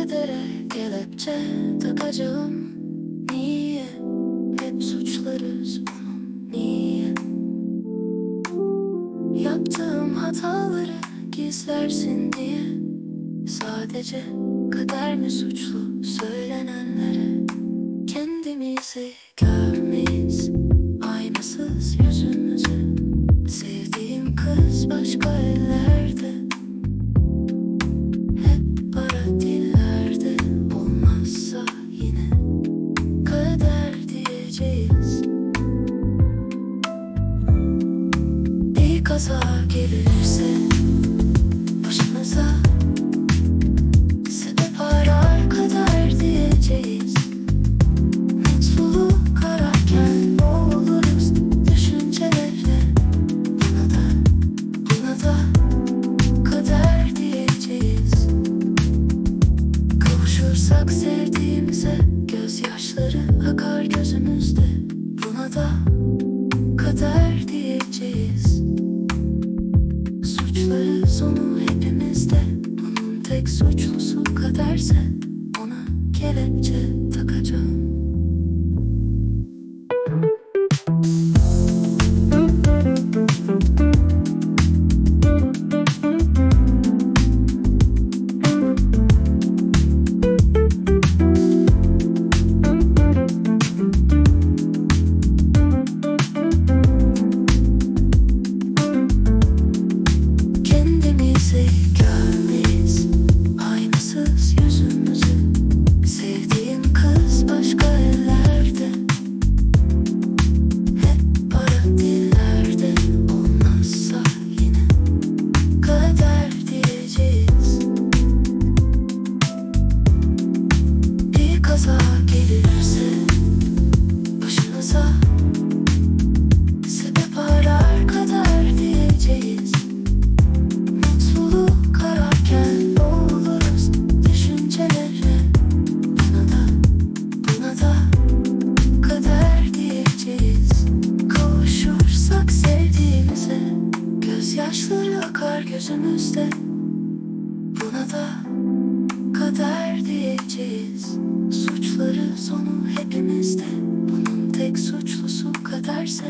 Kadere kelepçe takacağım? Niye hep suçlarız onun niye? Yaptığım hataları gizlersin diye Sadece kader mi suçlu söylenenlere? Kendimizi görmeyiz kaza gelirse başımıza Sebep arar kader diyeceğiz. Mutluluk ararken boğuluruz düşüncelerle Buna da, buna da kader diyeceğiz. Kavuşursak sevdiğimize Gözyaşları akar gözümüzde Buna da kader diyeceğiz tek suçlusu kaderse Ona kelepçe takacağım Kaza gelirse kader diyeceğiz. Mutluluk ararken boğuluruz düşüncelere Buna da, buna da kader diyeceğiz. Kavuşursak sevdiğimize Gözyaşları akar gözümüzde hepimizde. Bunun tek suçlusu kaderse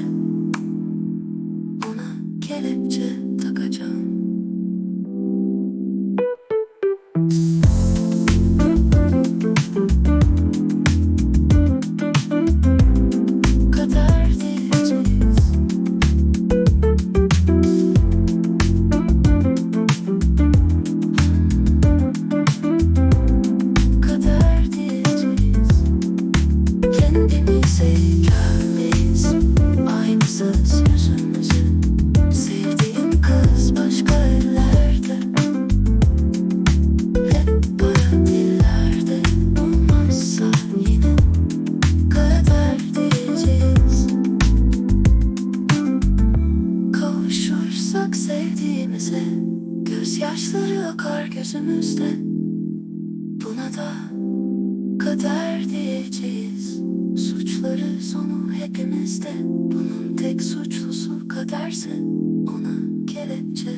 Ona kelepçe sevdiğimize Gözyaşları akar gözümüzde. Buna da kader diyeceğiz. Suçları sonu hepimizde. Bunun tek suçlusu kaderse Ona kelepçe